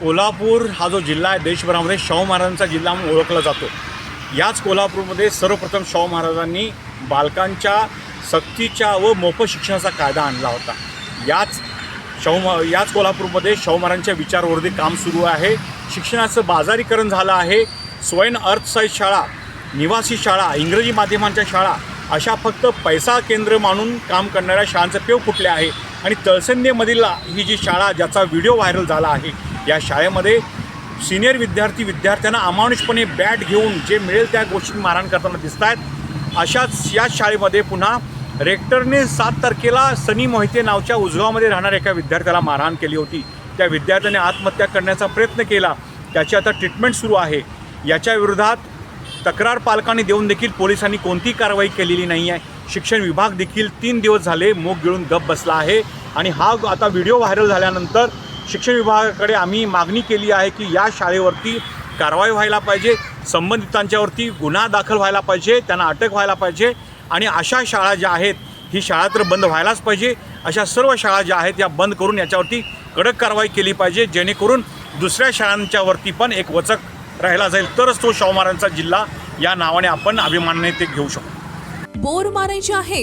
कोल्हापूर हा जो जिल्हा आहे देशभरामध्ये शाहू महाराजांचा जिल्हा म्हणून ओळखला जातो. याच कोल्हापूरमध्ये सर्वप्रथम शाहू महाराजांनी बालकांच्या सक्तीच्या व मोफत शिक्षणाचा कायदा आणला होता. याच शाहू याच कोल्हापूरमध्ये शाहू महाराजांच्या विचारवरती काम सुरू आहे. शिक्षणाचं बाजारीकरण झालं आहे. स्वयं अर्थसाईज शाळा निवासी शाळा इंग्रजी माध्यमांच्या शाळा अशा फक्त पैसा केंद्र मानून काम करणाऱ्या शाळांचं पेव फुटले आहे. आणि तळसंदेमधील ही जी शाळा ज्याचा व्हिडिओ व्हायरल झाला आहे या शाळेमध्ये सिनियर विद्यार्थी विद्यार्थ्यांना अमानुषपणे बॅट घेऊन जे मिळेल त्या गोष्टी मारहाण करताना दिसत आहेत अशाच याच शाळेमध्ये पुन्हा रेक्टरने सात तारखेला सनी मोहिते नावच्या उजगावमध्ये राहणाऱ्या एका विद्यार्थ्याला मारहाण केली होती. त्या विद्यार्थ्याने आत्महत्या करण्याचा प्रयत्न केला. त्याची आता ट्रीटमेंट सुरू आहे. याच्या विरोधात तक्रार पालकांनी देऊन देखील पोलिसांनी कोणती कारवाई केलेली नाही आहे. शिक्षण विभाग देखील तीन दिवस झाले मूग गिळून गप बसला आहे. आणि हा आता व्हिडिओ व्हायरल झाल्यानंतर शिक्षण विभागाकडे आम्ही मागणी केली आहे की या शाळेवरती कारवाई व्हायला पाहिजे संबंधितांच्यावरती गुन्हा दाखल व्हायला पाहिजे त्यांना अटक व्हायला पाहिजे आणि अशा शाळा ज्या आहेत ही शाळा तर बंद व्हायलाच पाहिजे. अशा सर्व शाळा ज्या आहेत या बंद करून याच्यावरती कडक कारवाई केली पाहिजे जेणेकरून दुसऱ्या शाळांच्यावरती पण एक वचक राहिला जाईल. तरच तो शाहू महाराजांचा जिल्हा या नावाने आपण अभिमानाने ते घेऊ शकतो बोर मारायचे आहे